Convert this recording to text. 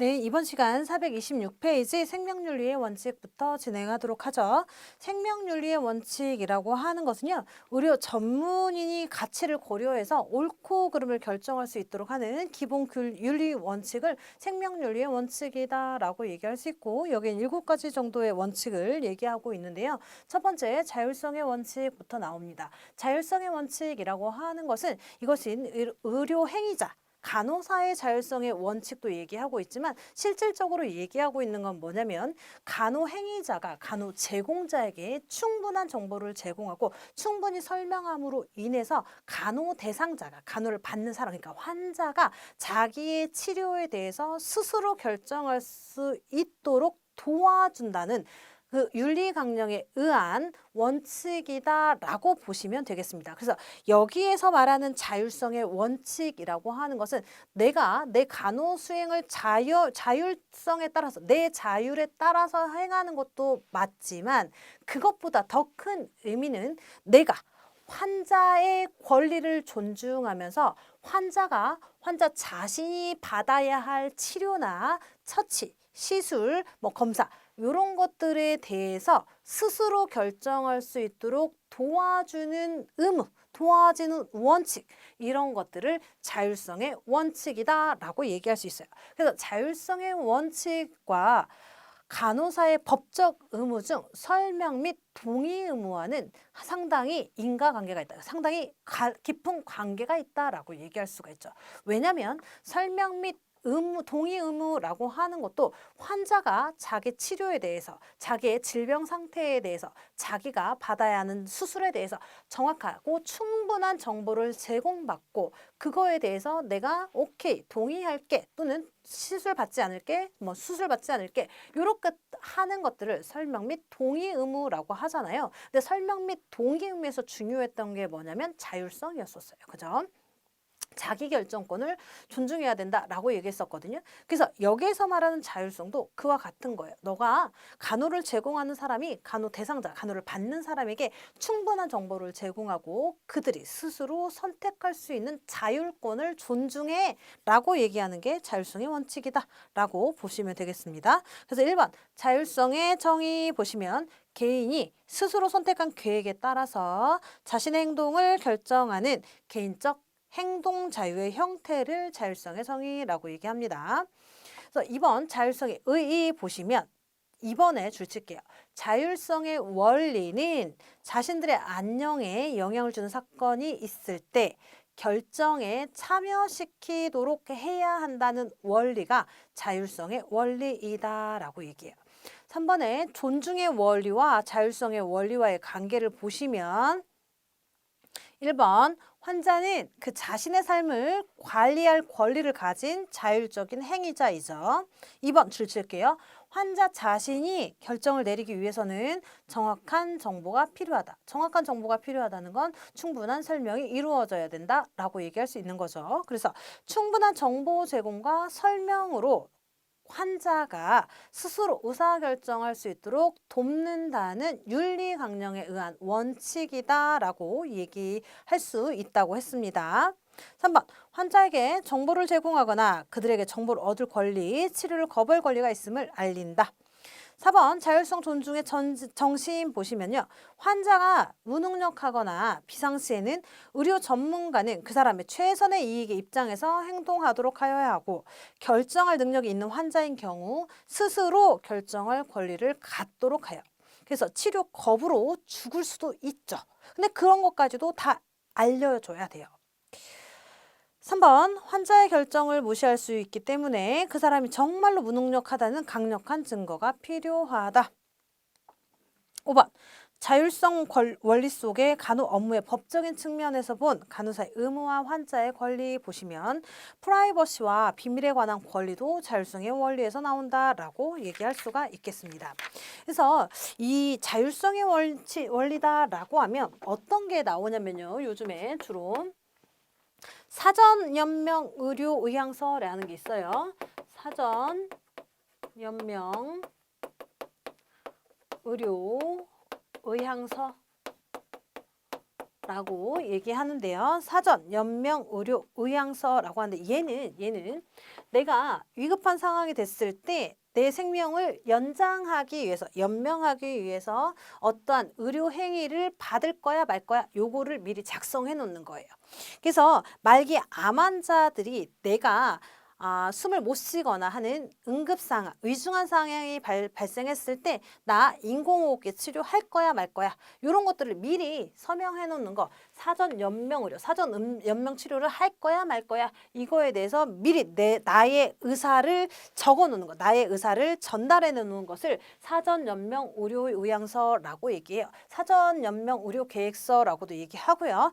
네, 이번 시간 426페이지 생명윤리의 원칙부터 진행하도록 하죠. 생명윤리의 원칙이라고 하는 것은요, 의료 전문인이 가치를 고려해서 옳고 그름을 결정할 수 있도록 하는 기본 균- 윤리 원칙을 생명윤리의 원칙이다라고 얘기할 수 있고, 여기엔 일곱 가지 정도의 원칙을 얘기하고 있는데요. 첫 번째, 자율성의 원칙부터 나옵니다. 자율성의 원칙이라고 하는 것은 이것이 의- 의료 행위자, 간호사의 자율성의 원칙도 얘기하고 있지만 실질적으로 얘기하고 있는 건 뭐냐면 간호 행위자가 간호 제공자에게 충분한 정보를 제공하고 충분히 설명함으로 인해서 간호 대상자가 간호를 받는 사람 그러니까 환자가 자기의 치료에 대해서 스스로 결정할 수 있도록 도와준다는 그 윤리 강령에 의한 원칙이다라고 보시면 되겠습니다. 그래서 여기에서 말하는 자율성의 원칙이라고 하는 것은 내가 내 간호 수행을 자유, 자율성에 따라서 내 자율에 따라서 행하는 것도 맞지만 그것보다 더 큰 의미는 내가 환자의 권리를 존중하면서 환자가 환자 자신이 받아야 할 치료나 처치, 시술, 뭐 검사 이런 것들에 대해서 스스로 결정할 수 있도록 도와주는 의무, 도와주는 원칙 이런 것들을 자율성의 원칙이다라고 얘기할 수 있어요. 그래서 자율성의 원칙과 간호사의 법적 의무 중 설명 및 동의 의무와는 상당히 인과관계가 있다. 상당히 가- 깊은 관계가 있다라고 얘기할 수가 있죠. 왜냐하면 설명 및 의무, 동의 의무라고 하는 것도 환자가 자기 치료에 대해서, 자기의 질병 상태에 대해서, 자기가 받아야 하는 수술에 대해서 정확하고 충분한 정보를 제공받고 그거에 대해서 내가 오케이 동의할게 또는 시술 받지 않을게 뭐 수술 받지 않을게 요렇게 하는 것들을 설명 및 동의 의무라고 하잖아요. 근데 설명 및 동의 의무에서 중요했던 게 뭐냐면 자율성이었었어요. 그죠? 자기 결정권을 존중해야 된다라고 얘기했었거든요. 그래서 여기에서 말하는 자율성도 그와 같은 거예요. 너가 간호를 제공하는 사람이 간호 대상자, 간호를 받는 사람에게 충분한 정보를 제공하고 그들이 스스로 선택할 수 있는 자율권을 존중해 라고 얘기하는 게 자율성의 원칙이다 라고 보시면 되겠습니다. 그래서 1번 자율성의 정의 보시면 개인이 스스로 선택한 계획에 따라서 자신의 행동을 결정하는 개인적 행동 자유의 형태를 자율성의 성의라고 얘기합니다. 그래서 이번 자율성의 의의 보시면 이번에 줄 칠게요. 자율성의 원리는 자신들의 안녕에 영향을 주는 사건이 있을 때 결정에 참여시키도록 해야 한다는 원리가 자율성의 원리이다라고 얘기해요. 3번에 존중의 원리와 자율성의 원리와의 관계를 보시면 1번 환자는 그 자신의 삶을 관리할 권리를 가진 자율적인 행위자이죠. 2번 줄칠게요. 환자 자신이 결정을 내리기 위해서는 정확한 정보가 필요하다. 정확한 정보가 필요하다는 건 충분한 설명이 이루어져야 된다라고 얘기할 수 있는 거죠. 그래서 충분한 정보 제공과 설명으로 환자가 스스로 의사결정할 수 있도록 돕는다는 윤리 강령에 의한 원칙이다라고 얘기할 수 있다고 했습니다. 3번 환자에게 정보를 제공하거나 그들에게 정보를 얻을 권리, 치료를 거부할 권리가 있음을 알린다. 4번 자율성 존중의 전, 정신 보시면요. 환자가 무능력하거나 비상시에는 의료 전문가는 그 사람의 최선의 이익의 입장에서 행동하도록 하여야 하고 결정할 능력이 있는 환자인 경우 스스로 결정할 권리를 갖도록 하여. 그래서 치료 거부로 죽을 수도 있죠. 근데 그런 것까지도 다 알려줘야 돼요. 3번 환자의 결정을 무시할 수 있기 때문에 그 사람이 정말로 무능력하다는 강력한 증거가 필요하다. 5번 자율성 권- 원리 속의 간호 업무의 법적인 측면에서 본 간호사의 의무와 환자의 권리 보시면 프라이버시와 비밀에 관한 권리도 자율성의 원리에서 나온다라고 얘기할 수가 있겠습니다. 그래서 이 자율성의 원치, 원리다라고 하면 어떤 게 나오냐면요. 요즘에 주로 사전 연명 의료 의향서라는 게 있어요. 사전 연명 의료 의향서라고 의향서 라고 얘기하는데요. 사전 연명 의료 의향서라고 하는데 얘는 얘는 내가 위급한 상황이 됐을 때 내 생명을 연장하기 위해서 연명하기 위해서 어떠한 의료 행위를 받을 거야 말 거야 요거를 미리 작성해 놓는 거예요. 그래서 말기 암 환자들이 내가 아, 숨을 못 쉬거나 하는 응급 상황, 위중한 상황이 발, 발생했을 때 나 인공호흡기 치료할 거야 말 거야 이런 것들을 미리 서명해 놓는 거 사전 연명 의료, 사전 음, 연명 치료를 할 거야 말 거야 이거에 대해서 미리 내 나의 의사를 적어 놓는 거, 나의 의사를 전달해 놓는 것을 사전 연명 의료 의향서라고 얘기해요. 사전 연명 의료 계획서라고도 얘기하고요.